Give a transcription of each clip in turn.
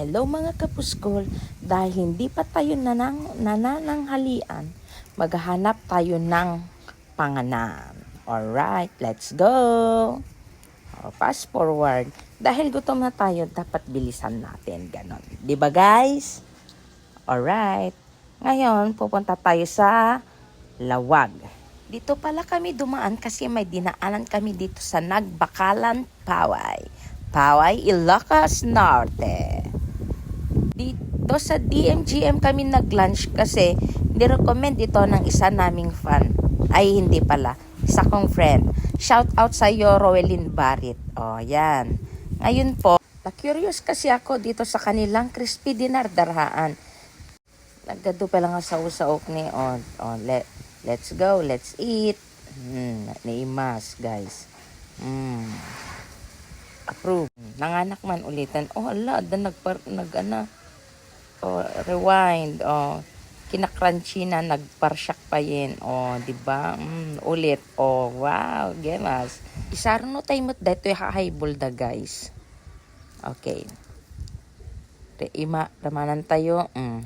Hello mga kapuskol, dahil hindi pa tayo nanang, nanananghalian, maghahanap tayo ng panganan. Alright, let's go! O, fast forward. Dahil gutom na tayo, dapat bilisan natin. Ganon. Ba guys? Alright. Ngayon, pupunta tayo sa Lawag. Dito pala kami dumaan kasi may dinaanan kami dito sa Nagbakalan, Paway. Paway, Ilocos Norte. Dito sa DMGM kami nag-lunch kasi nirecommend ito ng isa naming fan. Ay, hindi pala. Isa kong friend. Shout out sa iyo, Roelyn Barit. O, yan. Ngayon po, na-curious kasi ako dito sa kanilang crispy dinardarhaan. Nagdado pa lang sa usaok ni on. Oh, let, let's go, let's eat. Hmm, naimas, guys. Hmm. Approve. Nanganak man ulitan. Oh, ala, da nagpar, nag, ano, oh, rewind. Oh, kinakrunchy na, nagparsyak pa yin. Oh, di ba? Mm, ulit. Oh, wow, gemas. Isaro no tayo mo dito hahaybol da, guys. Okay. Re, ima, ramanan tayo. Mm.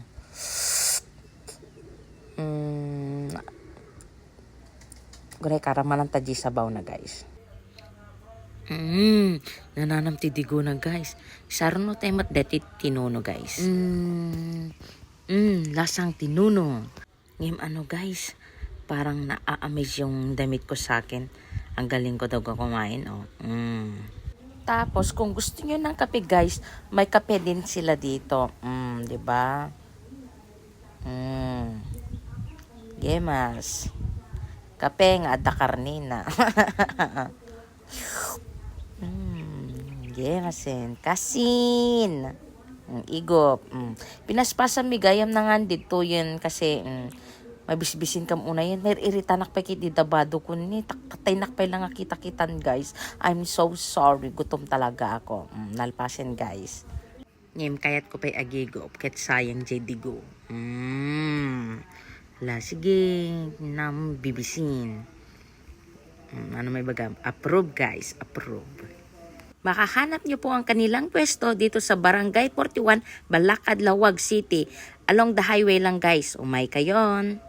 Mm, Guray karamanan taji sabaw na guys. Mm, nananam ti digo na guys. Isaron no tayo mat deti tinuno guys. Mm, mm, lasang tinuno. Ngim ano guys, parang na-amaze yung damit ko sa akin. Ang galing ko daw kumain oh. Mm. Tapos kung gusto niyo ng kape guys, may kape din sila dito. Mm, 'di ba? Mm. Gemas. Kape nga adda karnina. gemasin. Kasin. Mm, igop. Mm. Pinaspasan mi gayam na nga dito yun kasi mm, mabisbisin kam una yan. May iritanak pa kiti dabado ko ni. Takatay nakpay lang kita-kitan guys. I'm so sorry. Gutom talaga ako. Mm, nalpasin guys. Ngem kayat ko pa'y agigo. Ket sayang jedigo. Mm. La, sige. Nam bibisin. Mm, ano may baga? Approve guys. Approve. Makahanap niyo po ang kanilang pwesto dito sa Barangay 41, Balakad, Lawag City. Along the highway lang guys. Umay kayon.